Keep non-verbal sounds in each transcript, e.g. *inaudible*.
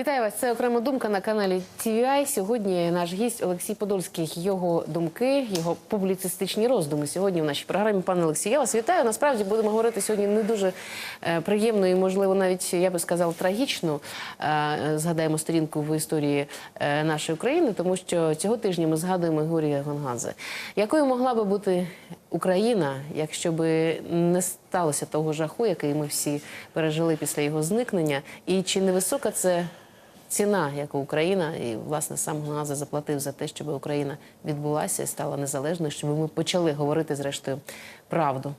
Вітаю вас. Це окрема думка на каналі TVI. Сьогодні наш гість Олексій Подольський. Його думки, його публіцистичні роздуми. Сьогодні в нашій програмі. Пане Олексій, я вас вітаю. Насправді будемо говорити сьогодні не дуже е, приємно і, можливо, навіть я би сказав, трагічно. Е, Згадаємо сторінку в історії е, нашої України, тому що цього тижня ми згадуємо Гурія Гонгадзе. Якою могла би бути Україна, якщо би не сталося того жаху, який ми всі пережили після його зникнення, і чи не висока це ціна, яку Україна і власне сам Гонгадзе заплатив за те, щоб Україна відбулася і стала незалежною, щоб ми почали говорити зрештою правду?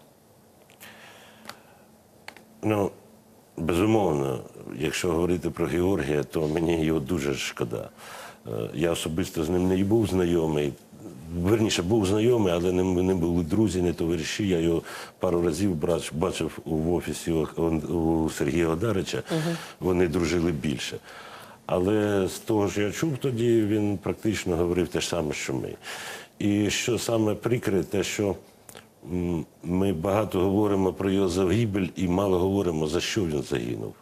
Ну, безумовно, якщо говорити про Георгія, то мені його дуже шкода. Е, Я особисто з ним не був знайомий. Верніше був знайомий, але не, не були друзі, не товариші. Я його пару разів бачив в офісі у, Сергія Одарича. Вони дружили більше. Але з того, що я чув тоді, він практично говорив те ж саме, що ми. І що саме прикре, те, що ми багато говоримо про його загибель і мало говоримо, за що він загинув.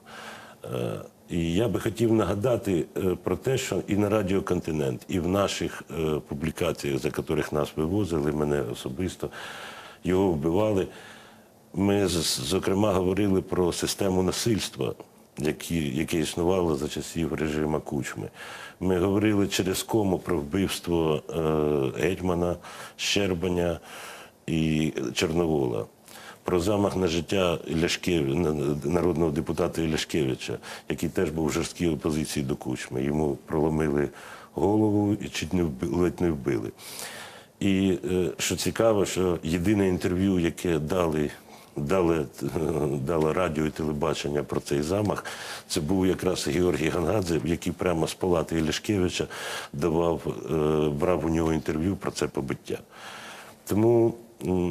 Е, І я би хотів нагадати е, про те, що і на Радіо Континент, і в наших е, публікаціях, за яких нас вивозили, мене особисто, його вбивали. Ми, зокрема, говорили про систему насильства, які, яке існувало за часів режиму Кучми. Ми говорили через кому про вбивство е, Гетьмана, Щербаня і Чорновола. Про замах на життя Ляшкев... народного депутата Ляшкевича, який теж був в жорсткій опозиції до Кучми. Йому проломили голову і чуть не вбили, ледь не вбили. І е, що цікаво, що єдине інтерв'ю, яке дали, дали, *laughs* дало радіо і телебачення про цей замах, це був якраз Георгій Гангадзе, який прямо з палати Ілішкевича давав, е, брав у нього інтерв'ю про це побиття. Тому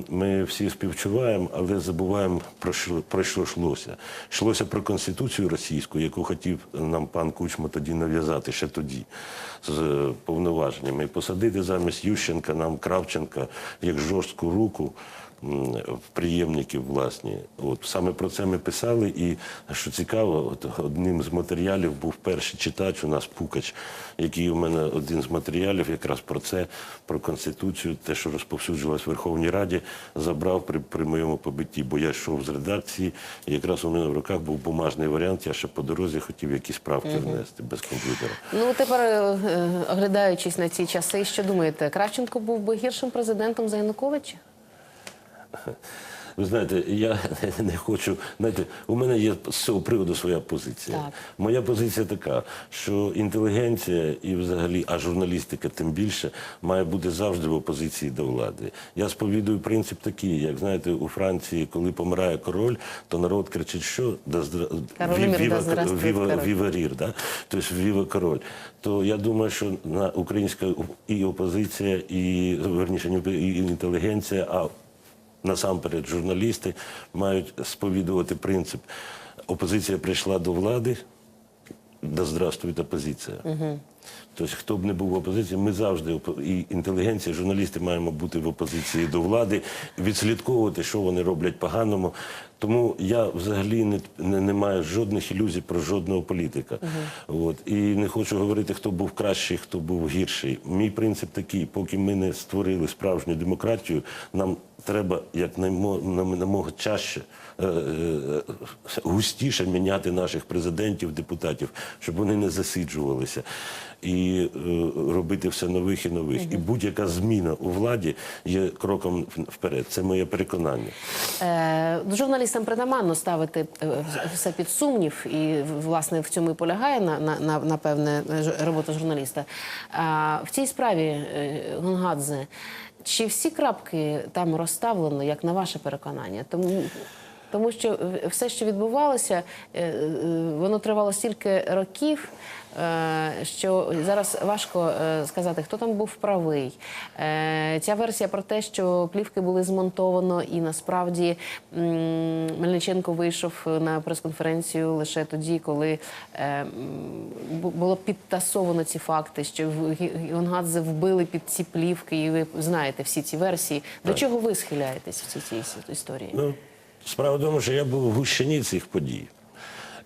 ми всі співчуваємо, але забуваємо про що, про що йшлося. Йшлося про конституцію російську, яку хотів нам пан Кучма тоді нав'язати, ще тоді, з е, повноваженнями. І посадити замість Ющенка нам Кравченка як жорстку руку приємників власні. От саме про це ми писали. І що цікаво, от одним з матеріалів був перший читач у нас Пукач, який у мене один з матеріалів якраз про це, про конституцію, те, що розповсюджувалось в Верховній Раді, забрав при, при моєму побитті, бо я йшов з редакції, і якраз у мене в руках був бумажний варіант. Я ще по дорозі хотів якісь правки внести без комп'ютера. Ну тепер е, оглядаючись на ці часи, що думаєте, Кравченко був би гіршим президентом за Януковича? Ви знаєте, я *laughs* не хочу. Знаєте, у мене є з цього приводу своя позиція. Так. Моя позиція така, що інтелігенція і взагалі, а журналістика тим більше, має бути завжди в опозиції до влади. Я сповідую принцип такий, як знаєте, у Франції, коли помирає король, то народ кричить, що да здра- віва- да віва- король. віва рір, да? тобто віва король. То я думаю, що на українська і опозиція, і верніше і інтелігенція, а насамперед журналісти мають сповідувати принцип. Опозиція прийшла до влади, да здравствує опозиція. Тобто, хто б не був в опозиції, ми завжди і інтелігенція, журналісти маємо бути в опозиції до влади, відслідковувати, що вони роблять поганому. Тому я взагалі не, не, не маю жодних ілюзій про жодного політика. От. І не хочу говорити, хто був кращий, хто був гірший. Мій принцип такий: поки ми не створили справжню демократію, нам треба як намного чаще, густіше міняти наших президентів, депутатів, щоб вони не засиджувалися. І е, робити все нових і нових. І будь-яка зміна у владі є кроком вперед. Це моє переконання. Е, журналістам притаманно ставити е, все під сумнів, і власне в цьому і полягає на, на, на напевне робота журналіста. А в цій справі е, Гонгадзе, чи всі крапки там розставлено, як на ваше переконання? Тому. Тому що все, що відбувалося, е, е, воно тривало стільки років, е, що зараз важко е, сказати, хто там був правий. Е, Ця версія про те, що плівки були змонтовано, і насправді Мельниченко вийшов на прес-конференцію лише тоді, коли е, було підтасовано ці факти, що Гонгадзе вбили під ці плівки, і ви знаєте всі ці версії. До чого ви схиляєтесь в цій, цій історії? Справа в тому, що я був в гущині цих подій.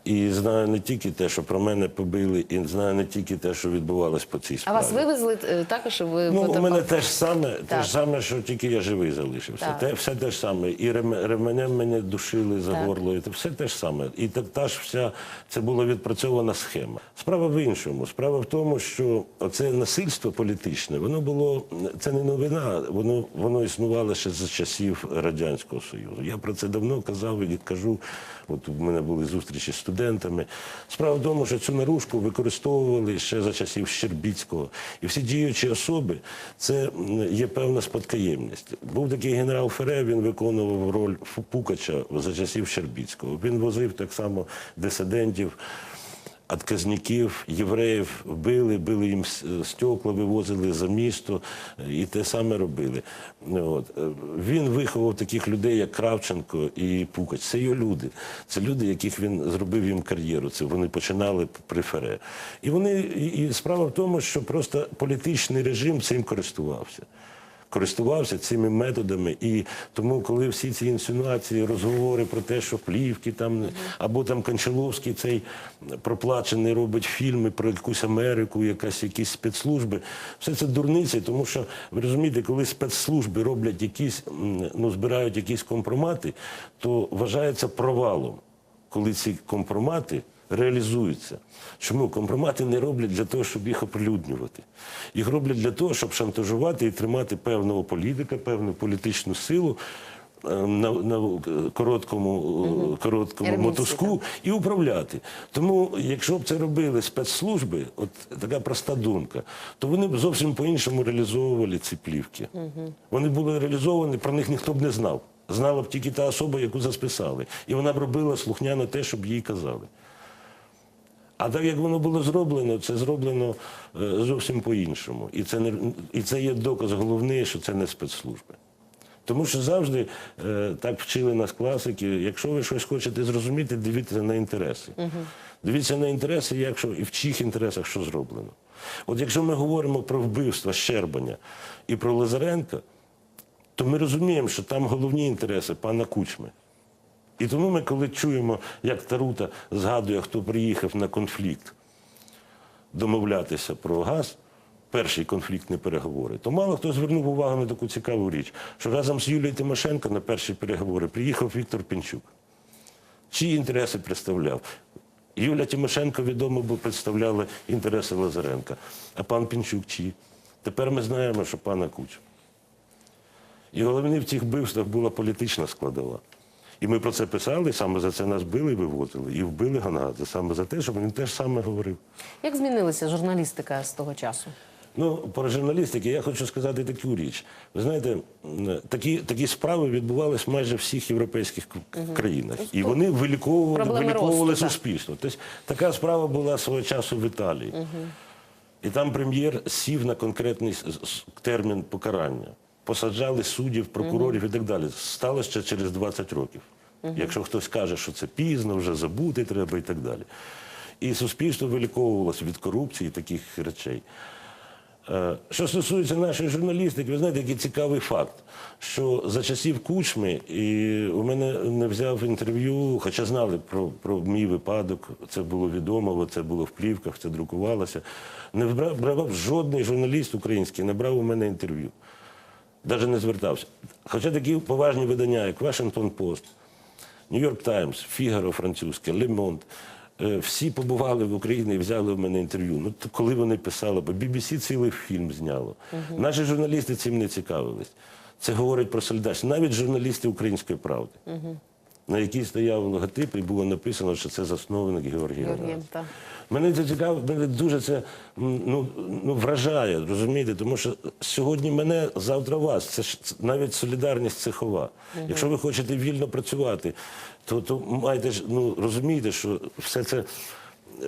І знаю не тільки те, що про мене побили, і знаю не тільки те, що відбувалось по цій А вас вивезли е, також? Ви Ну, у мене те ж саме, те ж саме, що тільки я живий залишився. Так. Те, все те ж саме. І рем- ременем мене душили за Так. горло, і все те ж саме. І та, та ж вся це була відпрацьована схема. Справа в іншому. Справа в тому, що оце насильство політичне, воно було це не новина, воно воно існувало ще за часів радянського союзу. Я про це давно казав і кажу. От у мене були зустрічі з студентами. Справа в тому, що цю наружку використовували ще за часів Щербіцького. І всі діючі особи це є певна спадкоємність. Був такий генерал Фере, він виконував роль Пукача за часів Щербіцького. Він возив так само дисидентів. Отказників, євреїв били, били їм стекла, вивозили за місто е, і те саме робили. От. Е, Він виховав таких людей, як Кравченко і Пукач. Це його люди. Це люди, яких він зробив їм кар'єру. Це вони починали при Фере. І вони і справа в тому, що просто політичний режим цим користувався користувався цими методами. І тому, коли всі ці інсинуації, розговори про те, що плівки там або там Кончаловський цей проплачений робить фільми про якусь Америку, якась якісь спецслужби, все це дурниці, тому що ви розумієте, коли спецслужби роблять якісь, ну збирають якісь компромати, то вважається провалом, коли ці компромати реалізуються. Чому компромати не роблять для того, щоб їх оприлюднювати? Їх роблять для того, щоб шантажувати і тримати певного політика, певну політичну силу е, на, на короткому, е, короткому мотузку і управляти. Тому, якщо б це робили спецслужби, от така проста думка, то вони б зовсім по-іншому реалізовували ці плівки. Вони були реалізовані, про них ніхто б не знав. Знала б тільки та особа, яку засписали. І вона б робила слухняно те, щоб їй казали. А так як воно було зроблено, це зроблено е, зовсім по-іншому. І це, не, і це є доказ головний, що це не спецслужби. Тому що завжди е, так вчили нас класики. Якщо ви щось хочете зрозуміти, дивіться на інтереси. Дивіться на інтереси, якщо і в чиїх інтересах що зроблено. От якщо ми говоримо про вбивство Щербаня і про Лазаренка, то ми розуміємо, що там головні інтереси пана Кучми. І тому ми, коли чуємо, як Тарута згадує, хто приїхав на конфлікт домовлятися про газ, перші конфліктні переговори, то мало хто звернув увагу на таку цікаву річ, що разом з Юлією Тимошенко на перші переговори приїхав Віктор Пінчук. Чиї інтереси представляв? Юля Тимошенко, відомо, бо представляла інтереси Лазаренка. А пан Пінчук чиї? Тепер ми знаємо, що пана Кучма. І головне в цих вбивствах була політична складова. І ми про це писали, саме за це нас били і вивозили. І вбили Ганадзе саме за те, щоб він теж саме говорив. Як змінилася журналістика з того часу? Ну, про журналістики я хочу сказати таку річ. Ви знаєте, такі, такі справи відбувалися майже в всіх європейських країнах. І вони виліковували, виліковували росту, так. суспільство. Тобто така справа була свого часу в Італії. І там прем'єр сів на конкретний термін покарання. Посаджали суддів, прокурорів і так далі. Стало ще через 20 років. Якщо хтось каже, що це пізно, вже забути треба і так далі. І суспільство виліковувалося від корупції і таких речей. Е, Що стосується нашої журналістики, ви знаєте, який цікавий факт, що за часів Кучми і у мене не взяв інтерв'ю, хоча знали про, про мій випадок, це було відомо, це було в плівках, це друкувалося. Не брав, жодний журналіст український, не брав у мене інтерв'ю. Навіть не звертався. Хоча такі поважні видання, як Вашингтон Пост, Нью-Йорк Таймс, Фігаро французьке, Лемонт. Всі побували в Україні і взяли в мене інтерв'ю. Ну, коли вони писали, бо BBC цілий фільм зняло. Наші журналісти цим не цікавились. Це говорить про солідарність. Навіть журналісти української правди, на якій стояв логотип, і було написано, що це засновник Георгій Георгієм, Мене це цікаво, мене дуже це ну, ну, вражає, розумієте, тому що сьогодні мене, завтра вас. Це ж це навіть солідарність цехова. Якщо ви хочете вільно працювати, то, то маєте ж ну, розумієте, що все це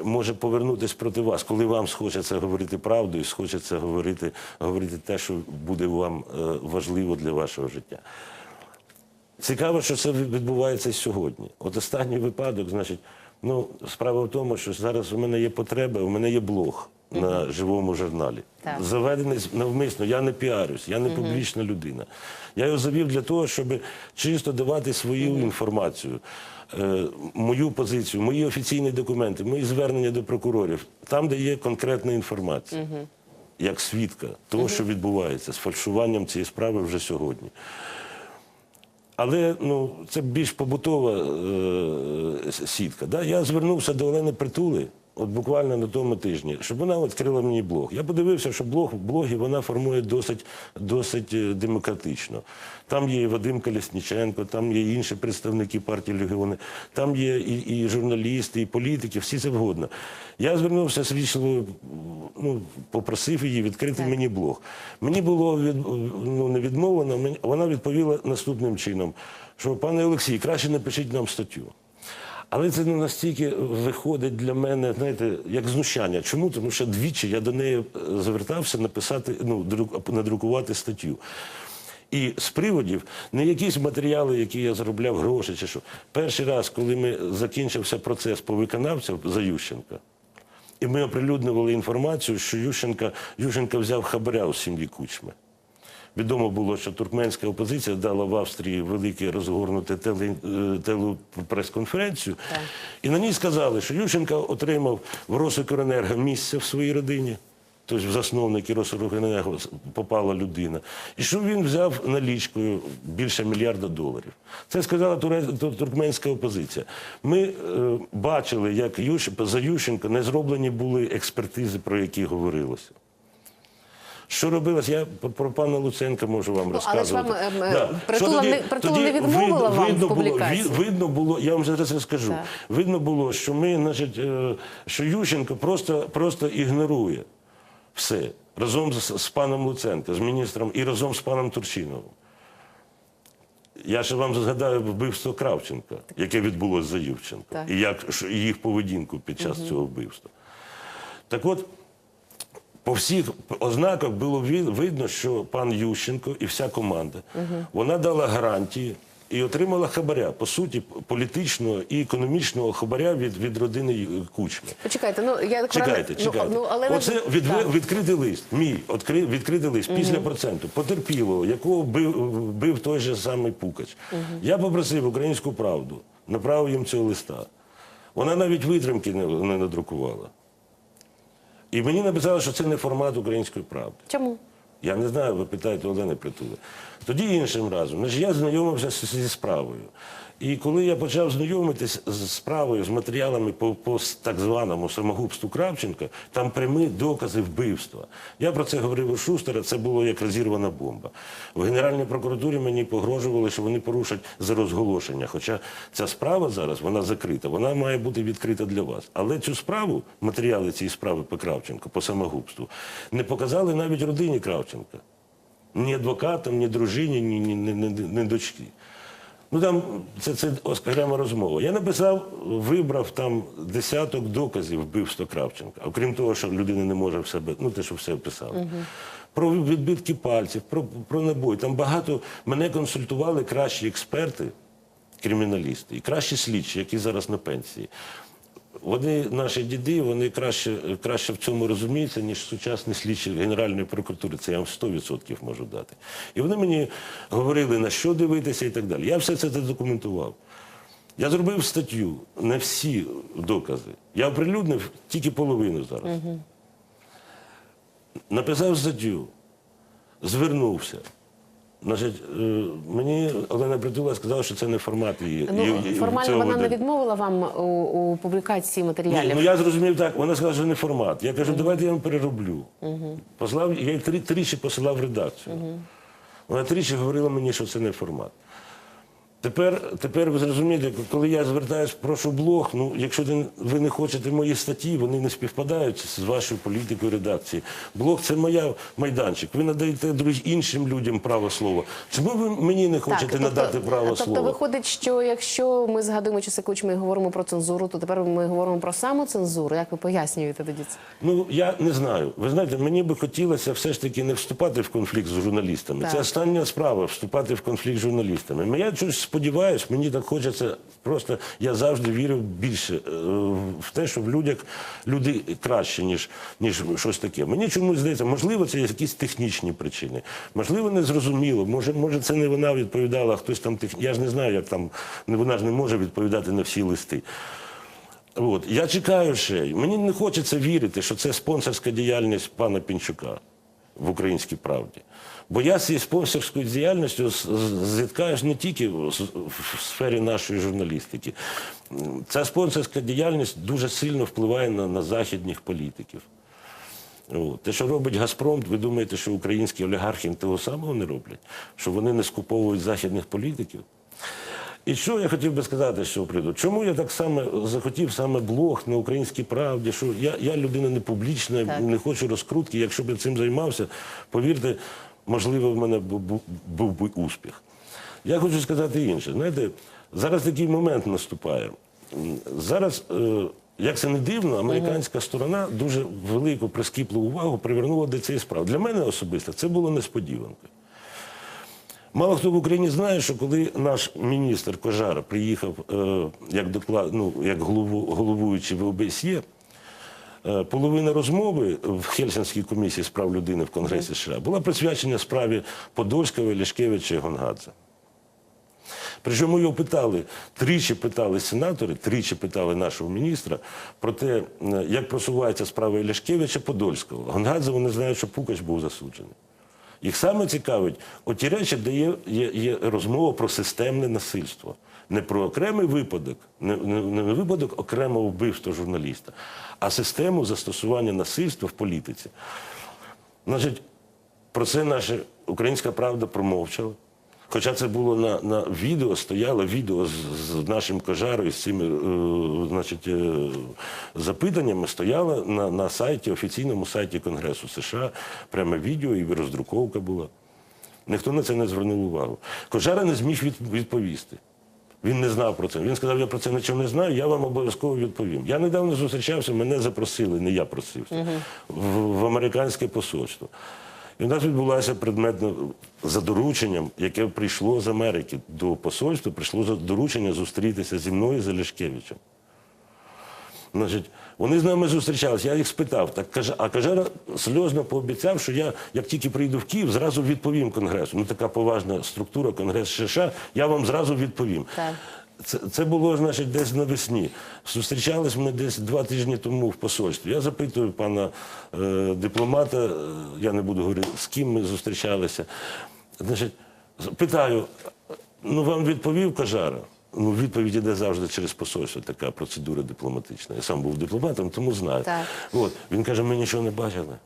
може повернутися проти вас, коли вам схочеться говорити правду і схочеться говорити, говорити те, що буде вам е, важливо для вашого життя. Цікаво, що це відбувається сьогодні. От останній випадок, значить, ну, справа в тому, що зараз у мене є потреба, у мене є блог на живому журналі. Так. Заведений навмисно, я не піарюсь, я не публічна людина. Я його завів для того, щоб чисто давати свою інформацію, е, мою позицію, мої офіційні документи, мої звернення до прокурорів, там, де є конкретна інформація, як свідка того, що відбувається з фальшуванням цієї справи вже сьогодні. Але ну, це більш побутова е, сітка. Да? Я звернувся до Олени Притули, от буквально на тому тижні, щоб вона відкрила мені блог. Я подивився, що блог, блоги вона формує досить, досить е, демократично. Там є і Вадим Колісніченко, там є інші представники партії Легіони, там є і, і журналісти, і політики, всі це вгодно. Я звернувся з вічливою, ну, попросив її відкрити Так. мені блог. Мені було від, ну, не відмовлено, вона відповіла наступним чином, що пане Олексій, краще напишіть нам статтю. Але це ну, настільки виходить для мене, знаєте, як знущання. Чому? Тому що двічі я до неї е, звертався написати, ну, друк- надрукувати статтю. І з приводів не якісь матеріали, які я заробляв гроші чи що. Перший раз, коли ми закінчився процес по виконавцям за Ющенка, і ми оприлюднювали інформацію, що Ющенка, Ющенка взяв хабаря у сім'ї Кучми. Відомо було, що туркменська опозиція дала в Австрії велике розгорнуте е, телепрес-конференцію. І на ній сказали, що Ющенка отримав в Росукренерго місце в своїй родині. Тобто в засновники Росукренерго попала людина. І що він взяв налічкою більше мільярда доларів. Це сказала туркменська опозиція. Ми е, бачили, як Ющ... за Ющенка не зроблені були експертизи, про які говорилося. Що робилось? Я про- пана Луценка можу вам Ну, але ж розказувати. вам, ем, е, Притула тоді- не- Притула тоді не відмовила вам в було, публікації? ві- видно було, я вам зараз скажу. Так. Видно було, що ми, значить, е, що Ющенко просто, просто ігнорує все разом з, з паном Луценко, з міністром і разом з паном Турчиновим. Я ще вам згадаю вбивство Кравченка, яке відбулося за Ющенко, Так. і як і їх поведінку під час цього вбивства. Так от, по всіх ознаках було видно, що пан Ющенко і вся команда вона дала гарантії і отримала хабаря, по суті, політичного і економічного хабаря від, від родини Кучми. Почекайте, ну я так Чекайте, правильно- чекайте. Ну, ну, але Оце від, Так. відкритий лист, мій відкри, відкритий лист після проценту, потерпілого, якого бив, бив той же самий Пукач. Я попросив українську правду, направив їм цього листа. Вона навіть витримки не, не надрукувала. І мені написали, що це не формат української правди. Чому? Я не знаю, ви питаєте Олени Притули. Тоді іншим разом. Значить, я знайомився зі справою. І коли я почав знайомитись з справою, з матеріалами по, по так званому самогубству Кравченка, там прямі докази вбивства. Я про це говорив у Шустера, це було як розірвана бомба. В Генеральній прокуратурі мені погрожували, що вони порушать за розголошення. Хоча ця справа зараз вона закрита, вона має бути відкрита для вас. Але цю справу, матеріали цієї справи по Кравченку, по самогубству, не показали навіть родині Кравченка. Ні адвокатам, ні дружині, ні, ні, ні, ні, ні дочці. Ну там це, це окрема розмова. Я написав, вибрав там десяток доказів вбивства Кравченка. Окрім того, що людина не може в себе, ну те, що все описали. Про відбитки пальців, про, про набої. Там багато мене консультували кращі експерти, криміналісти і кращі слідчі, які зараз на пенсії. Вони, наші діди, вони краще, краще в цьому розуміються, ніж сучасні слідчі Генеральної прокуратури. Це я вам 100% можу дати. І вони мені говорили, на що дивитися і так далі. Я все це задокументував. Я зробив статтю, не всі докази. Я оприлюднив тільки половину зараз. Написав статтю, звернувся. Значить, е, мені Олена Притула сказала, що це не формат її. Ну, її- формально цього вона не відмовила вам у, у публікації Ні, ну я зрозумів так. Вона сказала, що не формат. Я кажу, давайте я вам перероблю. Послав, я їй три, тричі посилав редакцію. Вона тричі говорила мені, що це не формат. Тепер, тепер ви зрозумієте, коли я звертаюсь, прошу блог, ну якщо ви не хочете мої статті, вони не співпадають з вашою політикою редакції. Блог це моя майданчик. Ви надаєте друг, іншим людям право слова. Чому ви мені не хочете надати право тобто слова? виходить, що якщо ми згадуємо часи Кучми і говоримо про цензуру, то тепер ми говоримо про самоцензуру. Як ви пояснюєте тоді це? Ну я не знаю. Ви знаєте, мені би хотілося все ж таки не вступати в конфлікт з журналістами. Так. Це остання справа вступати в конфлікт з журналістами. Я чусь сподіваюся, мені так хочеться. Просто я завжди вірив більше е, в те, що в людях люди краще, ніж, ніж щось таке. Мені чомусь здається, можливо, це якісь технічні причини. Можливо, не зрозуміло. Може, може, це не вона відповідала, хтось там тех... Я ж не знаю, як там вона ж не може відповідати на всі листи. От. Я чекаю ще. Мені не хочеться вірити, що це спонсорська діяльність пана Пінчука в українській правді. Бо я з цією спонсорською діяльністю зіткаюсь не тільки в сфері нашої журналістики. Ця спонсорська діяльність дуже сильно впливає на, на західних політиків. Те, що робить Газпром, ви думаєте, що українські олігархи того самого не роблять? Що вони не скуповують західних політиків? І що я хотів би сказати з цього приводу? Чому я так саме захотів саме блог на українській правді? Що я, я людина не публічна, Так. не хочу розкрутки. Якщо б я цим займався, повірте, можливо, в мене бу- бу- був би успіх. Я хочу сказати інше. Знаєте, зараз такий момент наступає. Зараз, е, як це не дивно, американська сторона дуже велику прискіпливу увагу привернула до цієї справи. Для мене особисто це було несподіванкою. Мало хто в Україні знає, що коли наш міністр Кожара приїхав е, як, доклад, ну, як голову, головуючий в ОБСЄ, е, половина розмови в Хельсинській комісії з прав людини в Конгресі США була присвячена справі Подольського, Лішкевича і Гонгадзе. Причому його питали, тричі питали сенатори, тричі питали нашого міністра про те, е, як просувається справа Ляшкевича Подольського. Гонгадзе вони знають, що Пукач був засуджений. Їх саме цікавить оті речі, де є, є, є розмова про системне насильство. Не про окремий випадок, не, не, не випадок окремого вбивства журналіста, а систему застосування насильства в політиці. Значить, про це наша українська правда промовчала. Хоча це було на, на відео, стояло відео з, з нашим кожарою, з цими е, значить, е, запитаннями, стояло на, на сайті, офіційному сайті Конгресу США, прямо відео і роздруковка була. Ніхто на це не звернув увагу. Кожара не зміг від, відповісти. Він не знав про це. Він сказав, я про це нічого не знаю, я вам обов'язково відповім. Я недавно зустрічався, мене запросили, не я просився, в, в американське посольство. І у нас відбулося предметно за дорученням, яке прийшло з Америки до посольства, прийшло за доручення зустрітися зі мною і з Значить, вони з нами зустрічалися. Я їх спитав, так каже, а Кажера сльозно пообіцяв, що я, як тільки прийду в Київ, зразу відповім Конгресу. Ну, така поважна структура, Конгрес США, я вам зразу відповім. Так. Це, це було, значить, десь навесні. Зустрічались ми десь два тижні тому в посольстві. Я запитую пана е, дипломата, е, я не буду говорити, з ким ми зустрічалися. Значить, питаю, ну вам відповів Кажара? Ну, відповідь іде завжди через посольство, така процедура дипломатична. Я сам був дипломатом, тому знаю. Так. От. Він каже, ми нічого не бачили.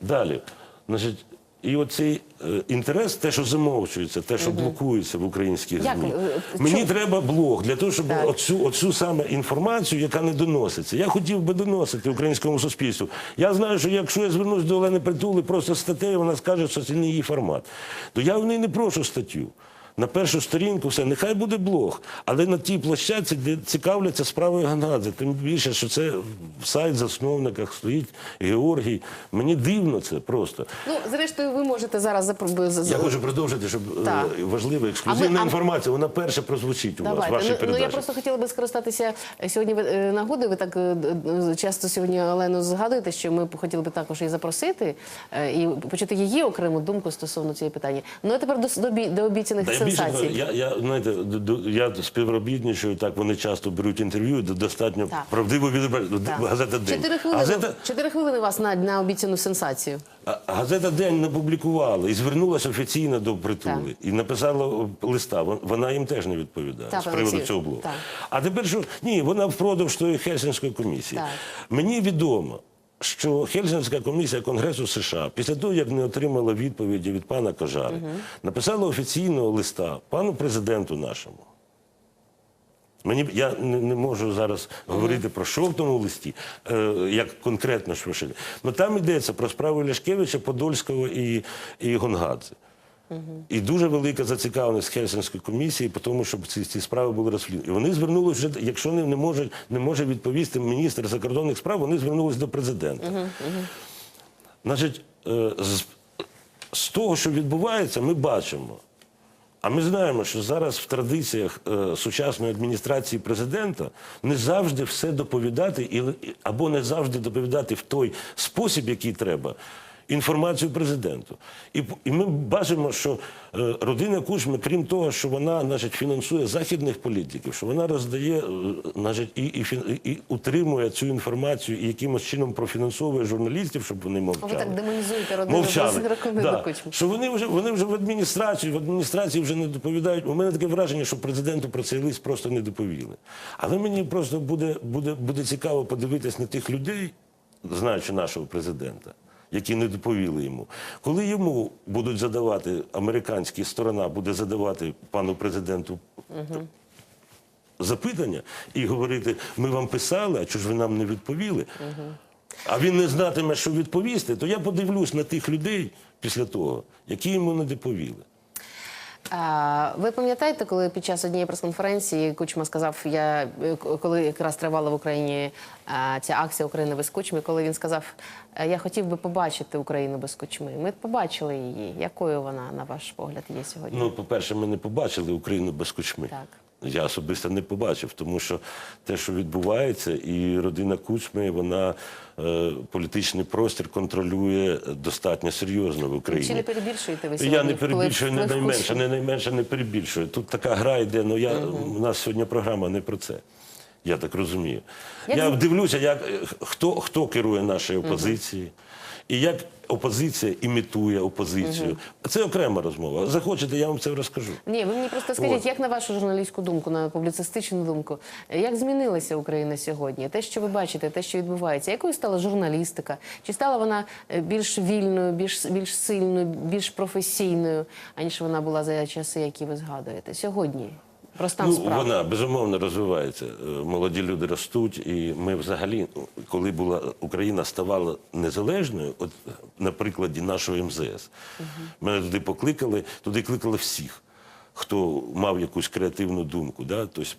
Далі, значить, і оцей е, інтерес, те, що замовчується, те, що блокується в українських ЗМІ. е, Мені треба блог для того, щоб оцю, оцю саме інформацію, яка не доноситься. Я хотів би доносити українському суспільству. Я знаю, що якщо я звернусь до Олени Притули просто статтею, вона скаже, що це не її формат. То я в неї не прошу статтю. На першу сторінку все, нехай буде блог, але на тій площадці, де цікавляться справою Ганадзе, тим більше, що це в сайт засновниках стоїть Георгій. Мені дивно це просто. Ну, зрештою, ви можете зараз запро- з- з- Я хочу продовжити, щоб е, Так. важлива ексклюзивна А ми- а- інформація, вона перша прозвучить у вас, в Давайте. вашій Ну, ну, передачі. я просто хотіла би скористатися сьогодні ви, е, нагодою. Ви так е, часто сьогодні Олену згадуєте, що ми хотіли би також її запросити е, і почути її окрему думку стосовно цієї питання. Ну а тепер до, до, до обіцяних сенсацій. того, я, я знаєте, я співробітничаю, так вони часто беруть інтерв'ю, достатньо Так. правдиво відображення. Так. Газета День. Чотири хвилини, Газета, чотири хвилини вас на, на обіцяну сенсацію. газета День не публікувала і звернулася офіційно до притули і написала листа. Вона їм теж не відповідає Так, з приводу Олексій, цього блогу. так. А тепер що? Ні, вона впродовж тої Хельсинської комісії. Так. Мені відомо. Що Хельсинська комісія Конгресу США після того, як не отримала відповіді від пана Кожари, написала офіційного листа пану президенту нашому. Мені я не, не можу зараз говорити про що в тому листі, е, як конкретно що ще. Ну там йдеться про справу Ляшкевича, Подольського і, і Гонгадзе. І дуже велика зацікавленість Хельсинської комісії тому, щоб ці, ці справи були розслідувані. І вони звернулися вже, якщо не, не може, не може відповісти міністр закордонних справ, вони звернулися до президента. Значить, е, з, з того, що відбувається, ми бачимо. А ми знаємо, що зараз в традиціях е, сучасної адміністрації президента не завжди все доповідати і, або не завжди доповідати в той спосіб, який треба. Інформацію президенту, і, і ми бачимо, що е, родина Кучми, крім того, що вона значить, фінансує західних політиків, що вона роздає, е, значить, і, і, і, і утримує цю інформацію і якимось чином профінансовує журналістів, щоб вони мовчали. Ви так демонізуєте родину Мовчали. Да. Кучми. Що вони вже вони вже в адміністрації, в адміністрації вже не доповідають. У мене таке враження, що президенту про цей лист просто не доповіли. Але мені просто буде, буде, буде цікаво подивитись на тих людей, знаючи нашого президента. Які не доповіли йому, коли йому будуть задавати американська сторона буде задавати пану президенту запитання і говорити: ми вам писали, а чого ж ви нам не відповіли? А він не знатиме, що відповісти, то я подивлюсь на тих людей після того, які йому не доповіли. А, Ви пам'ятаєте, коли під час однієї прес-конференції Кучма сказав, я е, коли якраз тривала в Україні а, ця акція України без кучми, коли він сказав, «Е, я хотів би побачити Україну без кучми. Ми побачили її. Якою вона, на ваш погляд, є сьогодні? Ну, по-перше, ми не побачили Україну без кучми. Так. Я особисто не побачив, тому що те, що відбувається, і родина Кучми, вона е, політичний простір контролює достатньо серйозно в Україні. Чи не перебільшуєте ви сьогодні? Я не вплив- перебільшую не вплив найменше, не найменше не перебільшую. Тут така гра йде, ну я у нас сьогодні програма не про це. Я так розумію. Як я дивлюся, як е, хто, хто керує нашою опозицією. І як опозиція імітує опозицію. Це окрема розмова. Захочете, я вам це розкажу. Ні, ви мені просто скажіть, От. як на вашу журналістську думку, на публіцистичну думку, як змінилася Україна сьогодні? Те, що ви бачите, те, що відбувається, якою стала журналістика? Чи стала вона е, більш вільною, більш більш сильною, більш професійною, аніж вона була за часи, які ви згадуєте? Сьогодні про стан Ну, справ. вона безумовно розвивається. Е, Молоді люди ростуть, і ми взагалі, ну, коли була Україна ставала незалежною, от на прикладі нашого МЗС, мене туди покликали, туди кликали всіх. Хто мав якусь креативну думку, да? тобто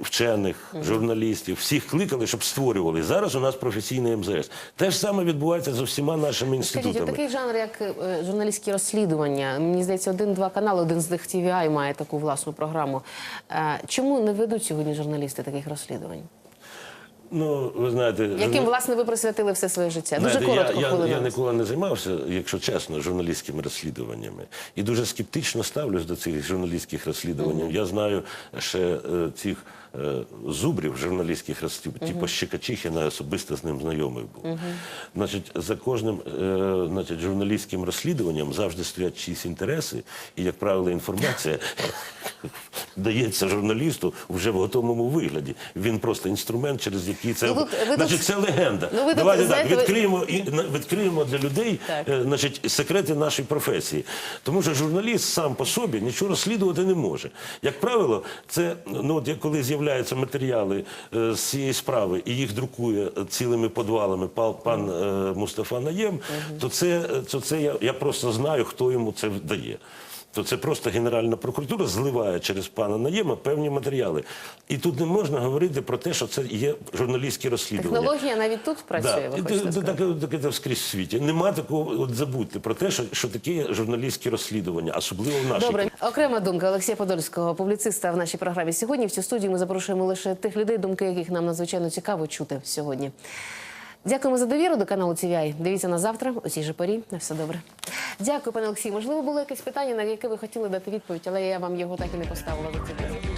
вчених, журналістів, всіх кликали, щоб створювали. Зараз у нас професійний МЗС. Те ж саме відбувається з усіма нашими інститутами. Скажіть, такий жанр, як е, журналістські розслідування, мені здається, один-два канали, один з них TVI має таку власну програму. Е, Чому не ведуть сьогодні журналісти таких розслідувань? Ну, ви знаєте, Яким, власне, ви присвятили все своє життя? Дуже Знаєте, коротко, я, я, я ніколи не займався, якщо чесно, журналістськими розслідуваннями. І дуже скептично ставлюсь до цих журналістських розслідувань. Я знаю ще е, цих е, зубрів журналістських розслідувань, типу Щекачихіна, особисто з ним знайомий був. Значить, за кожним е, значить, журналістським розслідуванням завжди стоять чиїсь інтереси, і, як правило, інформація *laughs* дається журналісту вже в готовому вигляді. Він просто інструмент, через який це Ну, ви- ви значить, це легенда. Ну, ви Давайте знаєте, так ви- відкриємо і на- відкриємо для людей Так. е, значить, секрети нашої професії. Тому що журналіст сам по собі нічого розслідувати не може. Як правило, це ну от коли з'являються матеріали е, з цієї справи і їх друкує е, цілими подвалами пан, пан е, Мустафа Наєм, то це, то це я, я просто знаю, хто йому це дає. То це просто Генеральна прокуратура зливає через пана Наєма певні матеріали. І тут не можна говорити про те, що це є журналістські розслідування. Технологія навіть тут працює, Да. ви хочете так, сказати? так, так, так скрізь в світі. Нема такого, от забудьте про те, що, що таке журналістські розслідування, особливо в нашій Добре, окрема думка Олексія Подольського, публіциста в нашій програмі. Сьогодні в цю студію ми запрошуємо лише тих людей, думки яких нам надзвичайно цікаво чути сьогодні. Дякуємо за довіру до каналу TVI. Дивіться на завтра у цій же порі. На все добре. Дякую, пане Олексій. Можливо, було якесь питання, на яке ви хотіли дати відповідь, але я вам його так і не поставила за цей